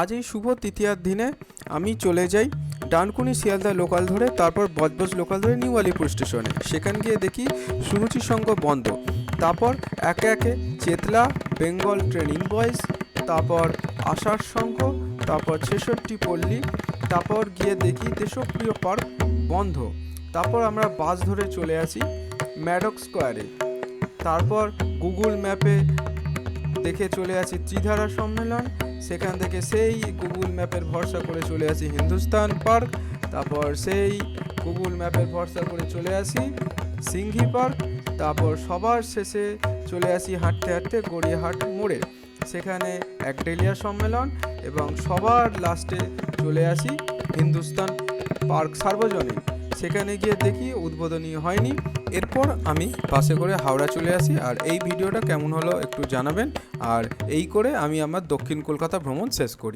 আজ এই শুভ তৃতীয়ার দিনে আমি চলে যাই ডানকুনি শিয়ালদা লোকাল ধরে, তারপর বজবজ লোকাল ধরে নিউ আলিপুর স্টেশনে। সেখান গিয়ে দেখি সুরুচি সংঘ বন্ধ। তারপর একে একে চেতলা, বেঙ্গল ট্রেনিং বয়েজ, তারপর আশার সংঘ তারপর ছেষট্টি পল্লী, তারপর গিয়ে দেখি দেশপ্রিয় পার্ক বন্ধ। তারপর আমরা বাস ধরে চলে আসি ম্যাডক স্কোয়ারে। তারপর গুগল ম্যাপে দেখে চলে আসি ত্রিধারা সম্মেলন। সেখান থেকে সেই গুগল ম্যাপের ভরসা করে চলে আসি হিন্দুস্তান পার্ক। তারপর সেই গুগল ম্যাপের ভরসা করে চলে আসি সিংহি পার্ক। তারপর সবার শেষে চলে আসি হাঁটতে হাঁটতে গড়িয়াহাট মোড়ে। সেখানে একডেলিয়া সম্মেলন এবং সবার লাস্টে চলে আসি হিন্দুস্তান পার্ক সার্বজনীন। সেখানে গিয়ে দেখি উদ্বোধনী হয়নি। এরপর আমি বাসে করে হাওড়া চলে আসি। আর এই ভিডিওটা কেমন হলো একটু জানাবেন। আর এই করে আমি আমার দক্ষিণ কলকাতা ভ্রমণ শেষ করি।